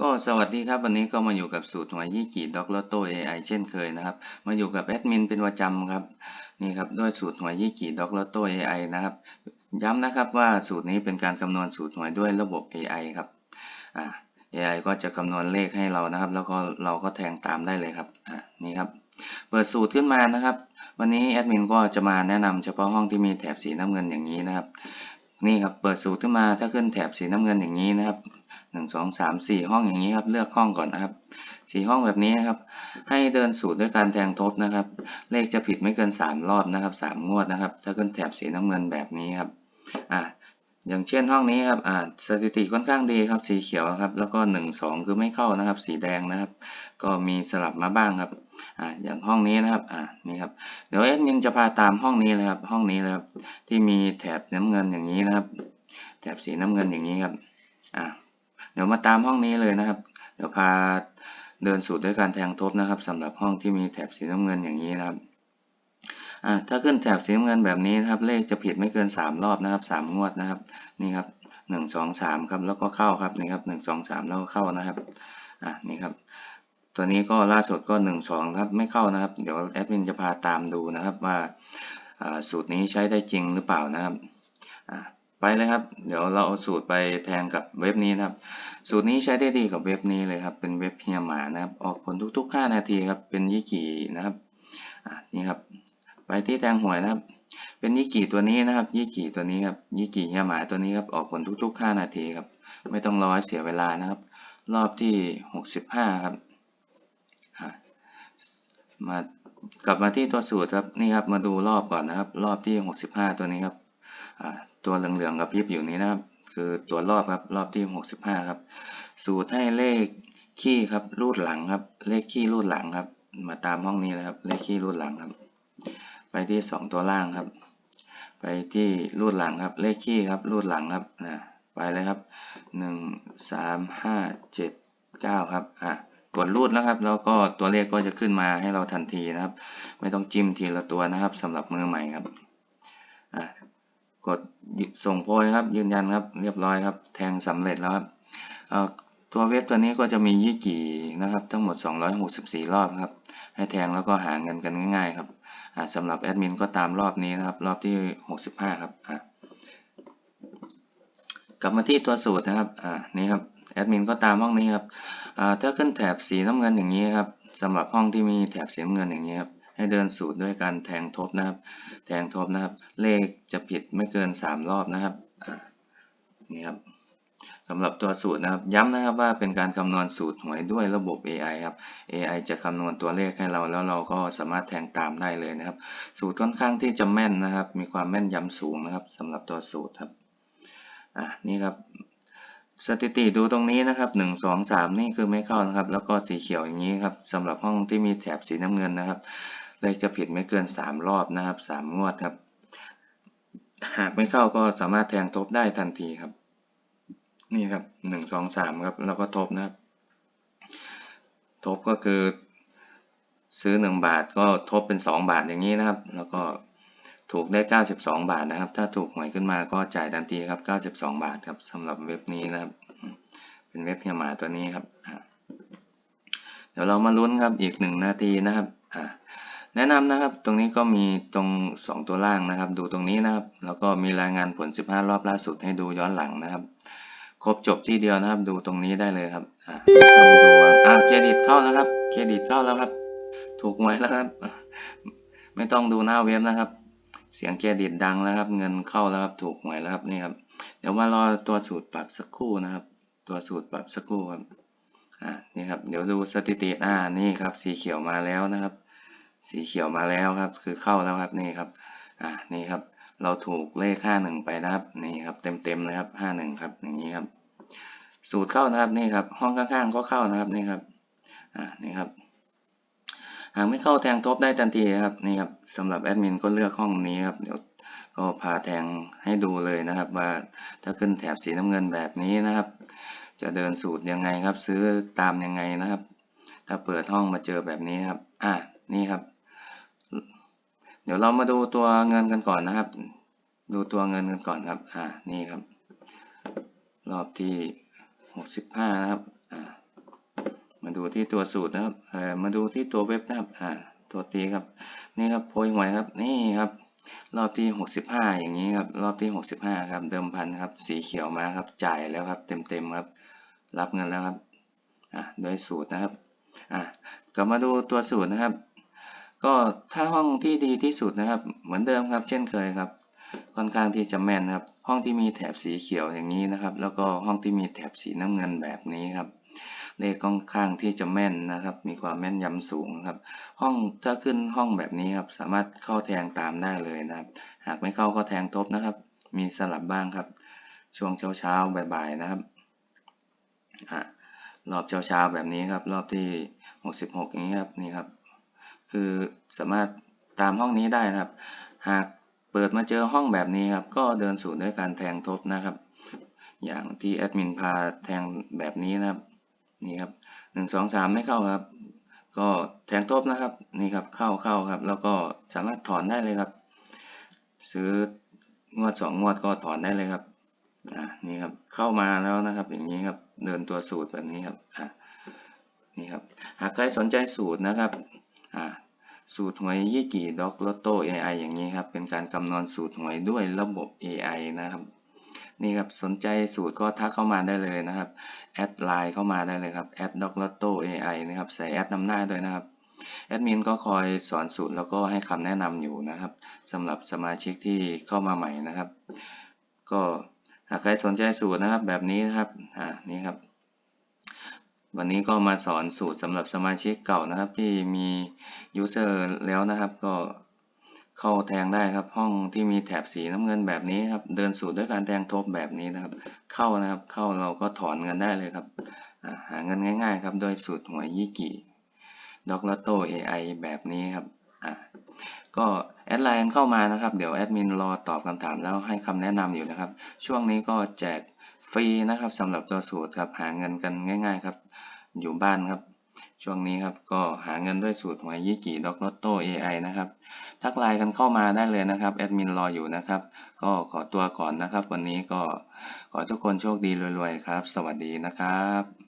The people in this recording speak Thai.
ก็สวัสดีครับวันนี้ก็มาอยู่กับสูตรหวยยี่กีด็อกลอตโต้ AI เช่นเคยนะครับ มาอยู่กับแอดมินเป็นประจำครับนี่ครับด้วยสูตรหวยยี่กีด็อกลอตโต้ AI นะครับย้ำนะครับว่าสูตรนี้เป็นการคำนวณสูตรหวยด้วยระบบ AI ครับอ่า AI ก็จะคำนวณเลขให้เรานะครับ แล้วก็เราก็แทงตามได้เลยครับอ่านี่ครับเปิดสูตรขึ้นมานะครับ วันนี้แอดมินก็จะมาแนะนำเฉพาะห้องที่มีแถบสีน้ำเงินอย่างนี้นะครับ นี่ครับเปิดสูตรขึ้นมาถ้าขึ้นแถบสีน้ำเงินอย่างนี้นะครับ หนึ่งสองสามสี่ห้องอย่างนี้ครับ เลือกห้องก่อนนะครับสี่ห้องแบบนี้นะครับ ให้เดินสูตรด้วยการแทงทบนะครับ เลขจะผิดไม่เกินสามรอบนะครับสามงวดนะครับ ถ้าขึ้นแถบสีน้ำเงินแบบนี้ครับอ่าอย่างเช่นห้องนี้ครับอ่าสถิติค่อนข้างดีครับ สีเขียวครับ แล้วก็หนึ่งสองคือไม่เข้านะครับ สีแดงนะครับ ก็มีสลับมาบ้างครับอ่าอย่างห้องนี้นะครับอ่านี่ครับ เดี๋ยวเอ็ดมินจะพาตามห้องนี้เลยครับ ห้องนี้เลยครับ ที่มีแถบน้ำเงินอย่างนี้นะครับ แถบสีน้ำเงินอย่างนี้ครับอ่า เดี๋ยวมาตามห้องนี้เลยนะครับ เดี๋ยวพาเดินสูตรด้วยการแทงทบนะครับสำหรับห้องที่มีแถบสีน้ำเงินอย่างนี้นะครับถ้าขึ้นแถบสีน้ำเงินแบบนี้นะครับ เลขจะผิดไม่เกินสามรอบนะครับสามงวดนะครับนี่ครับหนึ่งสองสามครับแล้วก็เข้าครับนี่ครับหนึ่งสองสามแล้วก็เข้านะครับอ่านี่ครับ ตัวนี้ก็ล่าสุดก็หนึ่งสองครับไม่เข้านะครับ เดี๋ยวแอดมินจะพาตามดูนะครับว่าสูตรนี้ใช้ได้จริงหรือเปล่านะครับ ไปเลยครับ เดี๋ยวเราเอาสูตรไปแทนกับเว็บนี้นะครับ สูตรนี้ใช้ได้ดีกับเว็บนี้เลยครับ เป็นเว็บเฮียหมานะครับ ออกผลทุกๆ 5 นาทีครับ เป็นยี่กี่นะครับนี่ครับ ไปที่แทงหวยนะครับ เป็นยี่กี่ตัวนี้นะครับ ยี่กี่ตัวนี้ครับ ยี่กี่เฮียหมาตัวนี้ครับ ออกผลทุกๆ 5 นาทีครับ ไม่ต้องรอเสียเวลานะครับ รอบที่ 65 ครับมากลับมาที่ตัวสูตรครับ นี่ครับ มาดูรอบก่อนนะครับ รอบที่ 65 ตัวนี้ครับ ตัวเหลืองๆกับพริบอยู่นี้นะครับ คือตัวรอบครับรอบที่ 65 ครับ สูตรให้เลขขี้ครับรูดหลังครับ เลขขี้รูดหลังครับ มาตามห้องนี้นะครับ เลขขี้รูดหลังครับ ไปที่ 2 ตัวล่างครับ ไปที่รูดหลังครับ เลขขี้ครับรูดหลังครับนะไปเลยครับ 1 3 5 7 9 ครับอะกดรูดแล้วครับ แล้วก็ตัวเลขก็จะขึ้นมาให้เราทันทีนะครับ ไม่ต้องจิ้มทีละตัวนะครับสำหรับมือใหม่ครับอะ กดส่งโพยครับยืนยันครับเรียบร้อยครับ แทงสำเร็จแล้วครับตัวเว็บตัวนี้ก็จะมียี่กี่นะครับ ทั้งหมด 264 รอบครับ ให้แทงแล้วก็หาเงินกันง่ายๆครับสำหรับแอดมินก็ตามรอบนี้นะครับ รอบที่ 65 ครับกลับมาที่ตัวสูตรนะครับนี่ครับแอดมินก็ตามห้องนี้ครับถ้าขึ้นแถบสีน้ำเงินอย่างนี้ครับสำหรับห้องที่มีแถบสีน้ำเงินอย่างนี้ครับ ให้เดินสูตรด้วยการแทงทบนะครับ แทงทบนะครับ เลขจะผิดไม่เกิน 3 รอบนะครับนี่ครับสำหรับตัวสูตรนะครับ ย้ำนะครับว่าเป็นการคำนวณสูตรหวยด้วยระบบ AI ครับ AI จะคำนวณตัวเลขให้เราแล้วเราก็สามารถแทงตามได้เลยนะครับ สูตรค่อนข้างที่จะแม่นนะครับ มีความแม่นยำสูงนะครับสำหรับตัวสูตรครับอะนี่ครับสถิติดูตรงนี้นะครับหนึ่งสองสามนี่คือไม่เข้านะครับ แล้วก็สีเขียวอย่างนี้ครับสำหรับห้องที่มีแถบสีน้ำเงินนะครับ เลขจะผิดไม่เกินสามรอบนะครับสามงวดครับ หากไม่เข้าก็สามารถแทงทบได้ทันทีครับ นี่ครับหนึ่งสองสามครับแล้วก็ทบนะครับ ทบก็คือซื้อหนึ่งบาทก็ทบเป็นสองบาทอย่างนี้นะครับ แล้วก็ถูกได้ 92 บาทนะครับ ถ้าถูกหวยขึ้นมาก็จ่ายทันทีครับ 92 บาทครับสำหรับเว็บนี้นะครับ เป็นเว็บเฮียหมาตัวนี้ครับ เดี๋ยวเรามาลุ้นครับอีกหนึ่งนาทีนะครับ อะ แนะนำนะครับ ตรงนี้ก็มีตรง 2 ตัวล่างนะครับ ดูตรงนี้นะครับ แล้วก็มีรายงานผล 15 รอบล่าสุดให้ดูย้อนหลังนะครับ ครบจบที่เดียวนะครับ ดูตรงนี้ได้เลยครับต้องดูอ่าเครดิตเข้าแล้วครับ เครดิตเข้าแล้วครับ ถูกหวยแล้วครับ ไม่ต้องดูหน้าเว็บนะครับ เสียงเครดิตดังแล้วครับ เงินเข้าแล้วครับ ถูกหวยแล้วครับนี่ครับ เดี๋ยวมารอตัวสูตรปรับสักครู่นะครับ ตัวสูตรปรับสักครู่ครับ อ่า นี่ครับ เดี๋ยวดูสถิติ อ่า นี่ครับ สีเขียวมาแล้วนะครับ สีเขียวมาแล้วครับ คือเข้าแล้วครับนี่ครับอ่านี่ครับ เราถูกเลขห้าหนึ่งไปนะครับนี่ครับเต็มเต็มเลยครับห้าหนึ่งครับอย่างนี้ครับ สูตรเข้านะครับนี่ครับ ห้องข้างๆก็เข้านะครับนี่ครับอ่านี่ครับหากไม่เข้าแทงทบได้ทันทีครับนี่ครับสำหรับแอดมินก็เลือกห้องนี้ครับเดี๋ยวก็พาแทงให้ดูเลยนะครับ ว่าถ้าขึ้นแถบสีน้ำเงินแบบนี้นะครับ จะเดินสูตรยังไงครับ ซื้อตามยังไงนะครับ ถ้าเปิดห้องมาเจอแบบนี้ครับ อะนี่ครับ เดี๋ยวเรามาดูตัวเงินกันก่อนนะครับ ดูตัวเงินกันก่อนครับ อ่า นี่ครับ รอบที่หกสิบห้านะครับ อ่า มาดูที่ตัวสูตรนะครับ เอ่อ มาดูที่ตัวเว็บนะครับ อ่า ตัวตีครับ นี่ครับโพยหวยครับ นี่ครับ รอบที่65อย่างนี้ครับ รอบที่65ครับ เดิมพันครับ สีเขียวมาครับ จ่ายแล้วครับ เต็มๆครับ รับเงินแล้วครับ อ่าโดยสูตรนะครับ อ่ากลับมาดูตัวสูตรนะครับ ก็ถ้าห้องที่ดีที่สุดนะครับ เหมือนเดิมครับ เช่นเคยครับ ค่อนข้างที่จะแม่นครับ ห้องที่มีแถบสีเขียวอย่างนี้นะครับ แล้วก็ห้องที่มีแถบสีน้ำเงินแบบนี้ครับเลขค่อนข้างที่จะแม่นนะครับ มีความแม่นยำสูงครับ ห้องถ้าขึ้นห้องแบบนี้ครับ สามารถเข้าแทงตามได้เลยนะครับ หากไม่เข้าก็แทงทบนะครับ มีสลับบ้างครับ ช่วงเช้าเช้าๆบ่ายๆนะครับอรอบเช้าเช้าๆแบบนี้ครับ รอบที่ 66อย่างนี้ครับนี่ครับ คือสามารถตามห้องนี้ได้นะครับ หากเปิดมาเจอห้องแบบนี้ครับ ก็เดินสูตรด้วยการแทงทบนะครับ อย่างที่แอดมินพาแทงแบบนี้นะครับ นี่ครับหนึ่งสองสามไม่เข้าครับ ก็แทงทบนะครับ นี่ครับ เข้าเข้าครับ แล้วก็สามารถถอนได้เลยครับ ซื้องวดสองงวดก็ถอนได้เลยครับอ่านี่ครับ เข้ามาแล้วนะครับ อย่างนี้ครับ เดินตัวสูตรแบบนี้ครับอ่านี่ครับ หากใครสนใจสูตรนะครับ สูตรหวยยี่กี่ด็อกลอตโต้ AI อย่างนี้ครับ เป็นการคำนวณสูตรหวยด้วยระบบ AI นะครับ นี่ครับ สนใจสูตรก็ทักเข้ามาได้เลยนะครับ แอดไลน์เข้ามาได้เลยครับแอดด็อกลอตโต้ AI นะครับ ใส่แอดนำหน้าด้วยนะครับ แอดมินก็คอยสอนสูตรแล้วก็ให้คำแนะนำอยู่นะครับสำหรับสมาชิกที่เข้ามาใหม่นะครับ ก็หากใครสนใจสูตรนะครับแบบนี้นะครับ อ่า นี่ครับ วันนี้ก็มาสอนสูตรสำหรับสมาชิกเก่านะครับ ที่มียูเซอร์แล้วนะครับ ก็เข้าแทงได้ครับ ห้องที่มีแถบสีน้ำเงินแบบนี้ครับ เดินสูตรด้วยการแทงทบแบบนี้นะครับ เข้านะครับ เข้าเราก็ถอนเงินได้เลยครับหาเงินง่ายๆครับโดยสูตรหวยยี่กี่ด็อกลอตโต้ AI แบบนี้ครับก็แอดไลน์เข้ามานะครับ เดี๋ยวแอดมินรอตอบคำถามแล้วให้คำแนะนำอยู่นะครับ ช่วงนี้ก็แจก ฟรีนะครับสำหรับตัวสูตรครับหาเงินกันง่าย ๆ ครับ อยู่บ้านครับ ช่วงนี้ครับก็หาเงินด้วยสูตรหวยยี่กี่ด็อกลอตโต้ AI นะครับ ทักไลน์กันเข้ามาได้เลยนะครับแอดมินรออยู่นะครับ ก็ขอตัวก่อนนะครับ วันนี้ก็ขอทุกคนโชคดีรวยๆครับ สวัสดีนะครับ